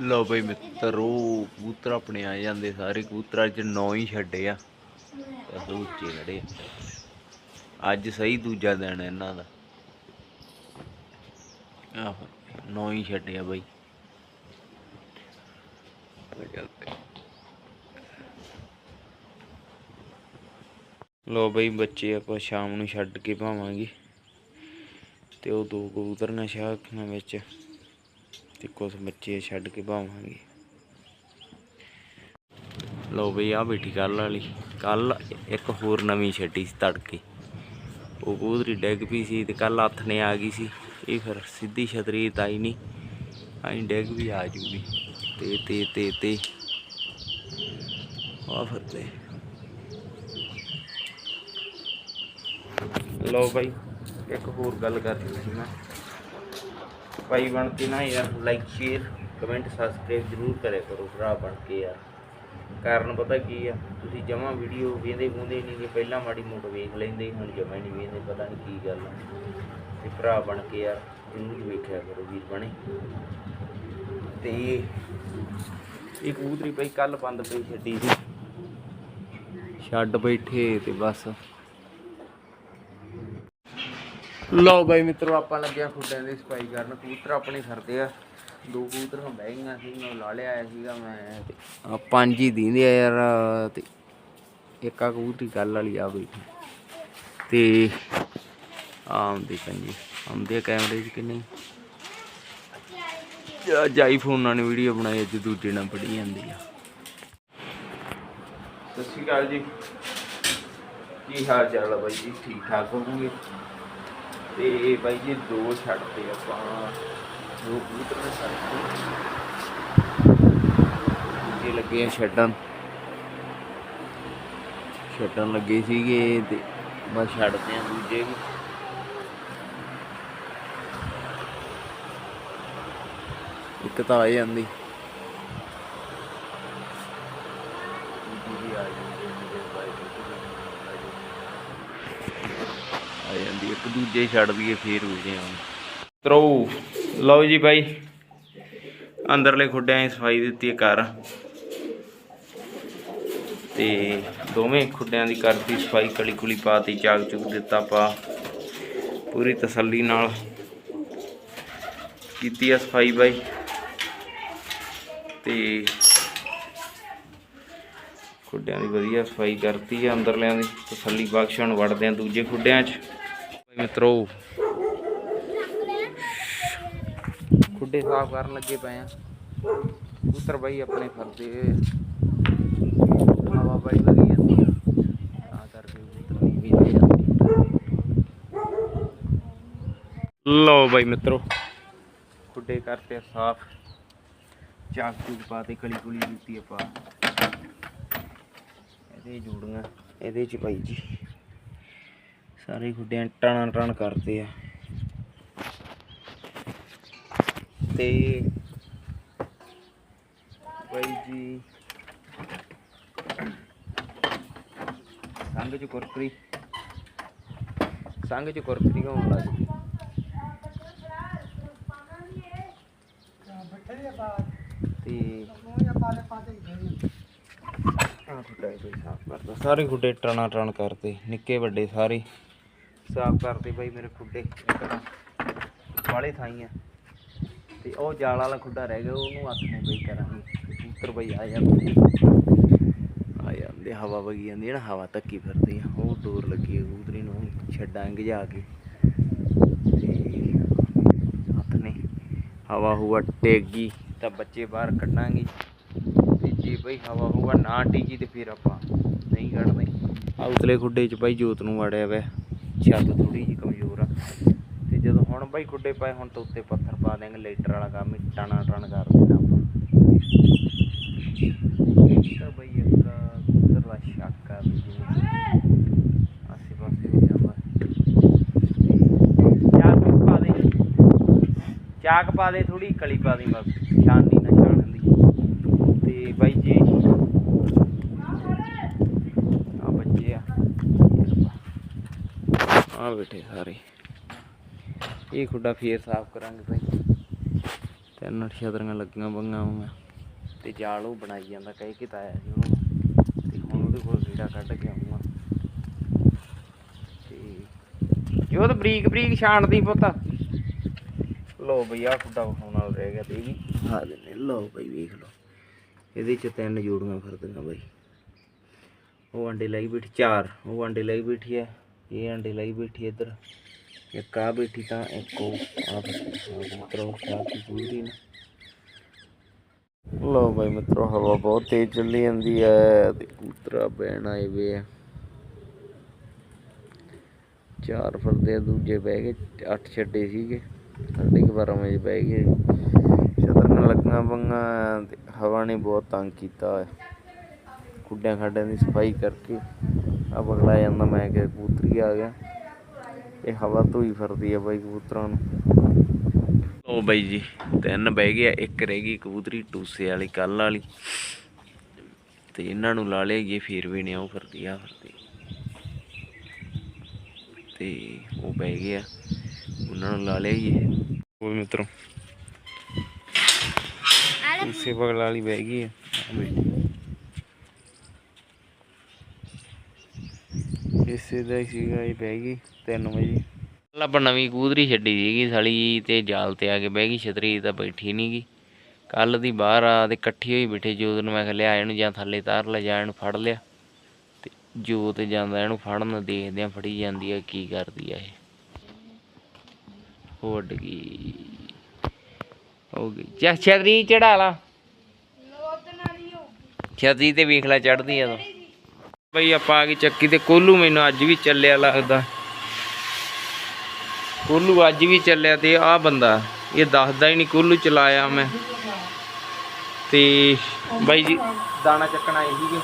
ਲਓ ਬਈ ਮਿੱਤਰੋ, ਕਬੂਤਰ ਆਪਣੇ ਆ ਜਾਂਦੇ ਸਾਰੇ ਕਬੂਤਰਾਂ ਚ ਨੌ ਹੀ ਛੱਡੇ ਆ। ਤੇ ਉੱਚੇ ਅੱਜ ਸਹੀ ਦੂਜਾ ਦਿਨ ਇਹਨਾਂ ਦਾ। ਆਹੋ, ਨੌ ਹੀ ਛੱਡੇ ਆ ਬਈ। ਲੋ ਬਈ ਬੱਚੇ, ਆਪਾਂ ਸ਼ਾਮ ਨੂੰ ਛੱਡ ਕੇ ਭਾਵਾਂਗੇ। ਤੇ ਉਹ ਦੋ ਕਬੂਤਰ ਨੇ ਸ਼ਾਖਾਂ ਵਿੱਚ। ਤੇ ਕੁਝ ਬੱਚੇ ਛੱਡ ਕੇ ਭਾਵਾਂਗੇ। ਲਓ ਬਈ ਆ ਬੈਠੀ ਕੱਲ ਵਾਲੀ। ਕੱਲ ਇੱਕ ਹੋਰ ਨਵੀਂ ਛੱਡੀ ਸੀ ਤੜਕੇ। ਉਹ ਕਬੂਤਰੀ ਡਿੱਗ ਪਈ ਸੀ ਤੇ ਕੱਲ ਹੱਥ ਨੇ ਆ ਗਈ ਸੀ। ਇਹ ਫਿਰ ਸਿੱਧੀ ਛਤਰੀ ਤਾਈ ਨਹੀਂ ਆਈ ਡਿੱਗ ਵੀ ਆ ਜੂਗੀ। ਤੇ ਤੇ ਤੇ ਤੇ। ਆ ਫਿਰ ਤੇ। ਲਓ ਬਾਈ, ਇੱਕ ਹੋਰ ਗੱਲ ਕਰਨੀ ਸੀ ਮੈਂ। ਭਾਈ ਬਣ ਕੇ ਨਾ ਯਾਰ ਲਾਈਕ ਸ਼ੇਅਰ ਕਮੈਂਟ ਸਬਸਕ੍ਰਾਈਬ ਜ਼ਰੂਰ ਕਰਿਆ ਕਰੋ ਭਰਾ ਬਣ ਕੇ ਯਾਰ। ਕਾਰਨ ਪਤਾ ਕੀ ਆ, ਤੁਸੀਂ ਜਮਾ ਵੀਡੀਓ ਵੇਂਦੇ ਵੂੰਦੇ ਨਹੀਂ ਕਿ ਪਹਿਲਾਂ ਮਾੜੀ ਮੋਟ ਵੇਖ ਲੈਂਦੇ, ਹੁਣ ਜਮਾ ਨਹੀਂ ਵੇਂਦੇ ਪਤਾ ਨਹੀਂ ਕੀ ਗੱਲ ਆ। ਤੇ ਭਰਾ ਬਣ ਕੇ ਯਾਰ ਜ਼ਰੂਰ ਵੇਖਿਆ ਕਰੋ ਵੀਰ ਬਣੇ। ਤੇ ਇਹ ਕਬੂਤਰੀ ਭਾਈ ਕੱਲ ਬੰਦ ਪਈ ਛੱਡੀ ਸੀ ਛੱਡ ਬੈਠੇ ਤੇ ਬਸ। ਲਓ ਬਾਈ ਮਿੱਤਰੋ, ਆਪਾਂ ਲੱਗਿਆ ਖੁੱਡਿਆਂ ਦੀ ਸਫ਼ਾਈ ਕਰਨ। ਕਬੂਤਰ ਆਪਣੇ ਫਿਰਦੇ ਆ। ਦੋ ਕਬੂਤਰ ਹੁਣ ਬਹਿ ਗਈਆਂ ਸੀ, ਮੈਂ ਲਾ ਲਿਆ ਸੀਗਾ ਮੈਂ। ਤੇ ਆਹ ਪੰਜ ਹੀ ਦੀਂਦੇ ਆ ਯਾਰ, ਤੇ ਇੱਕ ਆ ਕਬੂਤਰੀ ਕੱਲ ਵਾਲੀ ਆ ਬੈਠੀ ਤੇ ਆਉਂਦੀ ਪੰਜੀ। ਆਉਂਦੇ ਆ ਕੈਮਰੇ 'ਚ ਕਿੰਨੇ ਨਹੀਂ? ਫੋਨ ਨਾਲ ਵੀਡੀਓ ਬਣਾਈ, ਅੱਜ ਦੂਜੇ ਨਾਲ ਪੜੀ ਜਾਂਦੀ ਆ। ਸਤਿ ਸ਼੍ਰੀ ਅਕਾਲ ਜੀ। ਕੀ ਹਾਲ ਚਾਲ ਆ ਬਾਈ ਜੀ? ਠੀਕ ਠਾਕ ਹੋਵੋਗੇ? ਤੇ ਬਾਈ ਜੀ ਦੋ ਛੱਡਦੇ ਆਪਾਂ ਦੋ ਕਬੂਤਰ ਨੇ ਛੱਡਦੇ ਦੂਜੇ ਲੱਗੇ ਆ ਛੱਡਣ। ਛੱਡਣ ਲੱਗੇ ਸੀਗੇ ਤੇ ਬਸ ਛੱਡਦੇ ਆ ਦੂਜੇ ਵੀ। ਇੱਕ ਤਾਂ ਆ ਜਾਂਦੀ ਦੂਜੀ ਵੀ ਆ ਜਾਂਦੀ ਹੈ ਮੇਰੇ ਬਾਈ ਆ ਜਾਂਦੀ ਇੱਕ ਦੂਜੇ ਛੱਡ ਦਈਏ, ਫੇਰ ਉਜੇ ਆਉਂ ਤਰੋ, ਲਓ ਜੀ ਬਾਈ, ਅੰਦਰਲੇ ਖੁੱਡਿਆਂ ਦੀ ਸਫ਼ਾਈ ਦਿੱਤੀ ਕਰ ਤੇ ਦੋਵੇਂ ਖੁੱਡਿਆਂ ਦੀ ਕਰਤੀ ਸਫ਼ਾਈ ਕਲੀ ਕੁਲੀ ਪਾਤੀ ਚਾਗ ਚੁਗ ਦਿੱਤਾ ਪਾ ਪੂਰੀ ਤਸੱਲੀ ਨਾਲ ਕੀਤੀ ਆ ਸਫ਼ਾਈ ਬਾਈ। ਤੇ ਖੁੱਡਿਆਂ ਦੀ ਵਧੀਆ ਸਫ਼ਾਈ ਕਰਤੀ ਆ, ਅੰਦਰਲਿਆਂ ਦੀ ਤਸੱਲੀ ਬਖਸ਼ਣ ਵੜਦੇ ਆ ਦੂਜੇ ਖੁੱਡਿਆਂ 'ਚ। ਮਿੱਤਰੋ। ਖੁੱਡੇ ਸਾਫ਼ ਕਰਨ ਲੱਗੇ ਪਏ ਆ। ਕਬੂਤਰ ਬਾਈ ਆਪਣੇ ਫਰਦੇ ਹਵਾ ਬਾਈ ਲੱਗੀ ਜਾਂਦੀ ਆ ਤਾਂ ਕਰਕੇ ਕਬੂਤਰ ਨਹੀਂ ਜਾਂਦੇ ਲਓ ਬਾਈ ਮਿੱਤਰੋ। ਖੁੱਡੇ ਕਰਤੇ ਸਾਫ਼। ਚਾਕ ਚੂਕ ਪਾ ਤੇ ਕਲੀ ਕੁਲੀ ਦਿੱਤੀ ਆਪਾਂ। ਇਹਦੇ ਜੂੜੀਆਂ। ਇਹਦੇ ਚ ਭਾਈ ਜੀ। ਸਾਰੇ ਗੁੱਡਿਆਂ ਟਾਣਾ ਟਾਣ ਕਰਦੇ ਆ। ਤੇ ਬਾਈ ਜੀ ਸੰਗ ਚ ਕੁਰਕਰੀ। ਸੰਗ ਚ ਕੁਰਕਰੀ ਹੋਣ ਲੱਗ ਗਈ। ਤੇ ਸਾਰੇ ਖੁੱਡੇ ਟਣਾ ਟਣ ਕਰਦੇ ਨਿੱਕੇ ਵੱਡੇ ਸਾਰੇ। ਸਾਫ਼ ਕਰਦੇ ਬਾਈ ਮੇਰੇ ਖੁੱਡੇ। ਵਾਲੇ ਥਾਈ ਆ। ਥਾਈਆਂ ਤੇ ਉਹ ਜਾਲ ਵਾਲਾ ਖੁੱਡਾ ਰਹਿ ਗਿਆ, ਉਹਨੂੰ ਹੱਥ ਨੇ ਬਈ ਕਰਾਂਗੇ। ਕਬੂਤਰ ਬਈ ਆ ਜਾਂਦੇ ਆ। ਜਾਂਦੇ, ਹਵਾ ਵਗੀ ਜਾਂਦੀ ਨਾ ਹਵਾ ਧੱਕੀ ਫਿਰਦੀ ਆ, ਉਹ ਡੋਰ ਲੱਗੀ ਹੈ ਕਬੂਤਰੀ ਨੂੰ ਛੱਡਾਂਗੇ ਜਾ ਕੇ। ਤੇ ਹੱਥ ਨੇ ਹਵਾ ਹੁਆ ਟੇਗੀ, ਤਾਂ ਬੱਚੇ ਬਾਹਰ ਕੱਢਾਂਗੇ। ਤੇ ਜੇ ਬਈ ਹਵਾ ਹੁਆ ਨਾ ਟੀਜੀ ਤੇ ਫਿਰ ਆਪਾਂ ਨਹੀਂ ਕੱਢਦੇ ਆ ਉਤਲੇ ਖੁੱਡੇ 'ਚ ਬਾਈ ਜੋਤ ਨੂੰ ਵੜਿਆ ਵੇ ਛੱਤ ਥੋੜੀ ਜਿਹੀ ਕਮਜ਼ੋਰ ਆ। ਤੇ ਜਦੋਂ ਹੁਣ ਬਾਈ ਗੁੱਡੇ ਪਾਏ, ਹੁਣ ਤਾਂ ਉੱਤੇ ਪੱਥਰ ਪਾ ਦੇਾਂਗੇ ਲੈਟਰ ਵਾਲਾ ਕੰਮ ਹੀ ਟਾਣਾ ਟਣ ਕਰ ਦੇਣਾ ਆਪਾਂ। ਤਾਂ ਬਈ ਇੱਕ ਕਬੂਤਰ ਦਾ ਸ਼ੱਕ ਆ ਵੀ ਜਿਵੇਂ ਆਸੇ ਪਾਸੇ ਹੋ ਜਾਂਦਾ। ਚਾਕ ਪਾ ਦੇ। ਚਾਕ ਪਾ ਦੇ ਥੋੜੀ ਕਲੀ ਪਾ ਦੇ ਬਸ ਸ਼ਾਂਤੀ ਨਾ ਛਾਣ ਦੀ। ਤੇ ਬਾਈ ਜੇ ਆ ਬੱਚੇ ਆ ਆ ਬੈਠੇ ਸਾਰੇ। ਇਹ ਖੁੱਡਾ ਫੇਰ ਸਾਫ਼ ਕਰਾਂਗੇ ਭਾਈ। ਤਿੰਨ ਛਤਰੀਆਂ ਲੱਗੀਆਂ ਬੰਗਾਂ ਮੈਂ ਤੇ ਜਾਲ ਉਹ ਬਣਾਈ ਜਾਂਦਾ, ਕਹਿ ਕੇ ਤਾਇਆ ਆਇਆ ਉਹਨੂੰ। ਤੇ ਹੁਣ ਉਹਦੇ ਕੋਲ ਕੀੜਾ ਕੱਢ ਕੇ ਆਉਂਗਾ ਤੇ ਜੋ ਤਾਂ ਬਰੀਕ ਬਰੀਕ ਛਾਣਦੀ ਪੁੱਤ। ਲੋ ਬਈ ਆ ਖੁੱਡਾ ਵਿਖਾਉਣ ਨਾਲ ਰਹਿ ਗਿਆ ਤੇ ਇਹ ਵੀ ਆ ਦਿੰਦੇ ਲੋ ਬਈ, ਵੇਖ ਲੋ ਇਹਦੇ ਚ ਤਿੰਨ ਜੋੜੀਆਂ ਫਿਰਦੀਆਂ ਬਈ। ਉਹ ਅੰਡੇ ਲਈ ਬੈਠੀ, ਚਾਰ। ਉਹ ਅੰਡੇ ਲਈ ਬੈਠੀ ਹੈ ਇਹ ਅੰਡੇ ਲਈ ਬੈਠੀ ਹੈ ਇੱਧਰ, ਇੱਕ ਆ ਬੈਠੀ ਤਾਂ ਇੱਕ ਉਹ ਆ ਮਿੱਤਰੋ ਸਾਥੀ ਪੂਰੀ ਨੇ। ਲੋ ਬਾਈ ਮਿੱਤਰੋ, ਹਵਾ ਬਹੁਤ ਤੇਜ਼ ਚੱਲੀ ਜਾਂਦੀ ਹੈ ਤੇ ਕੂਤਰਾ ਬੈਣ ਚਾਰ ਫਰਦੇ ਦੂਜੇ ਬਹਿ ਗਏ, ਅੱਠ ਛੱਡੇ ਸੀਗੇ। ਸਾਢੇ ਕੁ ਬਾਰਾਂ ਵਜੇ ਬਹਿ ਗਏ। ਛਤਰੀਆਂ ਲੱਗੀਆਂ ਪੰਗਾ ਤੇ ਹਵਾ ਨੇ ਬਹੁਤ ਤੰਗ ਕੀਤਾ ਖੁੱਡਿਆਂ ਖਾਡਿਆਂ ਦੀ ਸਫ਼ਾਈ ਕਰਕੇ। ਆ ਬਗਲਾ ਜਾਂਦਾ ਮੈਂ ਕਿ ਕਬੂਤਰੀ ਆ ਗਿਆ। ਇਹ ਹਵਾ ਧੋਈ ਫਿਰਦੀ ਆ ਬਾਈ ਕਬੂਤਰਾਂ ਨੂੰ। ਉਹ ਬਾਈ ਜੀ ਤਿੰਨ ਬਹਿ ਗਿਆ ਇੱਕ ਰਹਿ ਗਈ ਕਬੂਤਰੀ ਟੂਸੇ ਵਾਲੀ ਕੱਲ ਵਾਲੀ। ਤੇ ਇਹਨਾਂ ਨੂੰ ਲਾ ਲਿਆਈਏ ਫੇਰ ਵੀ ਨਹੀਂ ਉਹ ਫਿਰਦੀ ਆ ਫਿਰਦੀ। ਤੇ ਉਹ ਬਹਿ ਗਿਆ ਉਹਨਾਂ ਨੂੰ ਲਾ ਲਿਆਈਏ ਉਹ ਮਿੱਤਰੋ ਟੂਸੇ ਬਗਲ ਵਾਲੀ ਬਹਿ ਗਈ ਆ। ਆਹ ਇਸੇ ਦਾ ਹੀ ਸੀਗਾ ਇਹ ਬਹਿ ਗਈ 3 ਵਜੇ। ਕੱਲ ਆਪਾਂ ਨਵੀਂ ਕਬੂਤਰੀ ਛੱਡੀ ਸੀਗੀ ਸਾਲੀ ਤੇ ਜਾਲ ਤੇ ਆ ਕੇ ਬਹਿ ਗਈ ਛਤਰੀ ਤਾਂ ਬੈਠੀ ਨਹੀਂ ਗੀ। ਕੱਲ ਦੀ ਬਾਹਰ ਆ ਤੇ ਇਕੱਠੀ ਹੋਈ ਬੈਠੇ ਜੋਤ ਨੂੰ ਮੈਂ ਕਿਹਾ ਲਿਆ ਇਹਨੂੰ ਜਾਂ ਥੱਲੇ ਤਾਰ ਲੈ ਜਾਂ ਇਹਨੂੰ ਫੜ ਲਿਆ। ਤੇ ਜੋਤ ਜਾਂਦਾ ਇਹਨੂੰ ਫੜਨ ਦੇਖਦੇ ਆ ਫੜੀ ਜਾਂਦੀ ਆ ਕੀ ਕਰਦੀ ਆ ਇਹ। ਉੱਡ ਗਈ ਹੋ ਗਈ। ਚਾ ਛਤਰੀ ਚੜਾ ਲਾ। ਛਤਰੀ ਤੇ ਵੇਖ ਲੈ ਚੜਦੀ ਆ ਤੂੰ। ਬਈ ਆਪਾਂ ਆ ਗਈ ਚੱਕੀ ਤੇ ਕੋਲੂ ਮੈਨੂੰ ਅੱਜ ਵੀ ਚੱਲਿਆ ਲੱਗਦਾ। ਕੋਲੂ ਅੱਜ ਵੀ ਚੱਲਿਆ ਤੇ ਆ ਬੰਦਾ, ਇਹ ਦੱਸਦਾ ਹੀ ਨਹੀਂ ਕੋਲੂ ਚਲਾਇਆ ਮੈਂ। ਤੇ ਬਾਈ ਜੀ, ਦਾਣਾ ਚੱਕਣਾ ਆਏ ਸੀਗੇ।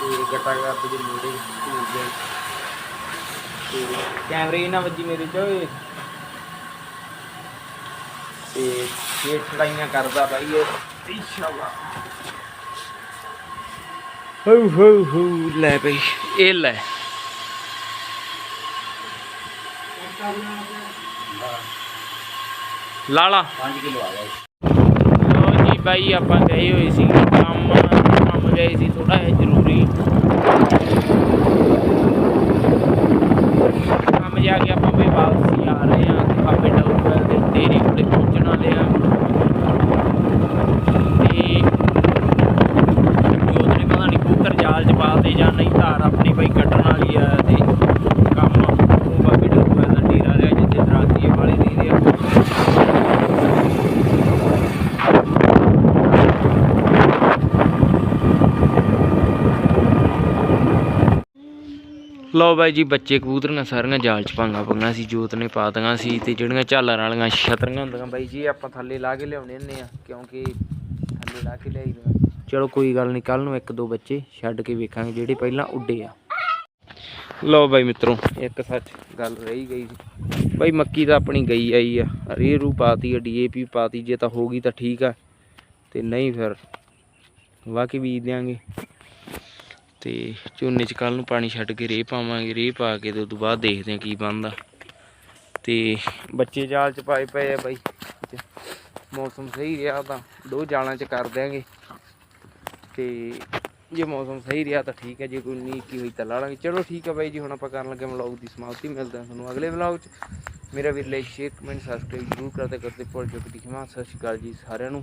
ਤੇ ਗੱਟਾ ਕਰਦੇ ਦੇ ਨੇੜੇ ਤੇ ਕੈਮਰੇ ਇਹਨਾਂ ਵੱਜੀ ਮੇਰੇ ਚ ਓਏ। ਤੇ ਇਹ ਛੜਾਈਆਂ ਕਰਦਾ ਬਾਈ ਇਹ। ਇਨਸ਼ਾਅੱਲਾ ਹੋ ਹੋ ਹੋ ਲੈ ਬਈ। ਇਹ ਲੈ। ਲਾਲਾ 5 ਕਿਲੋ ਆ ਗਿਆ ਲੋ ਜੀ ਬਾਈ, ਆਪਾਂ ਗਏ ਹੋਏ ਸੀ ਕੰਮ ਕੰਮ ਗਏ ਸੀ ਥੋੜਾ ਜਿਹਾ ਜ਼ਰੂਰੀ ਕੰਮ ਜਾ ਕੇ ਆਪਾਂ ਬਈ ਵਾਪਸ ਆ ਰਹੇ ਹਾਂ ਆਪੇ ਡਾਊਨ ਦੇ ਡੇਰੀ ਕੋਲੇ ਪਹੁੰਚਣ ਵਾਲੇ ਆ ਤੇ ਜੋਤ ਨੇ ਪਤਾ ਨਹੀਂ ਕੂਤਰ ਜਾਲ ਚ ਪਾ ਦੇ ਜਾਂ ਨਹੀਂ ਧਾਰ ਆਪਣੀ ਬਈ ਕੱਟਣ ਵਾਲੀ ਆ ਤੇ ਕੰਮ ਉਹ ਬਾਬੇ ਡਾਊਨ ਦਾ ਡੇਰਾ ਰਿਹਾ ਜਿੱਥੇ ਦਰਾਤੀ ਵਾਲੀ ਦੀ ਦੇ ਲਓ ਬਾਈ ਜੀ, ਬੱਚੇ ਕਬੂਤਰੀਆਂ ਸਾਰੀਆਂ ਜਾਲ ਚ ਪਾਂਗਾ ਪੰਗਾ ਸੀ, ਜੋਤ ਨੇ ਪਾ ਪਾਤੀਆਂ ਸੀ ਤੇ ਜਿਹੜੀਆਂ ਝਾਲਰ ਵਾਲੀਆਂ ਛਤਰੀਆਂ ਹੁੰਦੀਆਂ ਬਾਈ ਜੀ, ਆਪਾਂ ਥੱਲੇ ਲਾ ਕੇ ਲਿਆਉਣੇ ਹੁੰਦੇ ਆ, ਕਿਉਂਕਿ ਥੱਲੇ ਲਾ ਕੇ ਲਿਆਈ ਦੀਆਂ। ਚਲੋ ਕੋਈ ਗੱਲ ਨਹੀਂ ਕੱਲ ਨੂੰ ਇੱਕ ਦੋ ਬੱਚੇ ਛੱਡ ਕੇ ਵੇਖਾਂਗੇ ਜਿਹੜੇ ਪਹਿਲਾਂ ਉੱਡੇ ਆ। ਲਓ ਬਾਈ ਮਿੱਤਰੋ, ਇੱਕ ਸੱਚ ਗੱਲ ਰਹੀ ਗਈ ਸੀ। ਬਾਈ ਮੱਕੀ ਤਾਂ ਆਪਣੀ ਗਈ ਆਈ ਆ ਰੇ ਰੂ ਪਾਤੀ ਆ ਡੀਏਪੀ ਪਾਤੀ, ਜੇ ਤਾਂ ਹੋ ਗਈ ਤਾਂ ਠੀਕ ਆ, ਤੇ ਨਹੀਂ ਫਿਰ ਵਾਕੀ ਬੀਜ ਦਿਆਂਗੇ। ਤੇ ਝੋਨੇ 'ਚ ਕੱਲ ਨੂੰ ਪਾਣੀ ਛੱਡ ਕੇ ਰੇਹ ਪਾਵਾਂਗੇ, ਰੇਹ ਪਾ ਕੇ ਤੇ ਉਸ ਤੋਂ ਬਾਅਦ ਦੇਖਦੇ ਹਾਂ ਕੀ ਬਣਦਾ। ਤੇ ਬੱਚੇ ਜਾਲ 'ਚ ਪਾਏ ਪਏ ਆ ਬਾਈ। ਤੇ ਮੌਸਮ ਸਹੀ ਰਿਹਾ ਤਾਂ ਦੋ ਜਾਲਾਂ 'ਚ ਕਰ ਦਿਆਂਗੇ। ਤੇ ਜੇ ਮੌਸਮ ਸਹੀ ਰਿਹਾ ਤਾਂ ਠੀਕ ਹੈ, ਜੇ ਕੋਈ ਨਹੀਂ ਕੀ ਹੋਈ ਤਾਂ ਲਾ ਲਾਂਗੇ। ਚਲੋ ਠੀਕ ਹੈ ਬਾਈ ਜੀ, ਹੁਣ ਆਪਾਂ ਕਰਨ ਲੱਗੇ ਵਲੌਗ ਦੀ ਸਮਾਪਤੀ। ਮਿਲਦੇ ਹਾਂ ਤੁਹਾਨੂੰ ਅਗਲੇ ਵਲੌਗ 'ਚ। ਮੇਰਾ ਵੀਰ ਲਾਈਕ ਸ਼ੇਅਰ ਕਮੈਂਟ ਸਬਸਕ੍ਰਾਈਬ ਜ਼ਰੂਰ ਕਰਦੇ ਕਰਦੇ ਭੁੱਲ ਚੁੱਕ ਦੀ ਖਿਮਾ ਸਤਿ ਸ਼੍ਰੀ ਅਕਾਲ ਜੀ ਸਾਰਿਆਂ ਨੂੰ।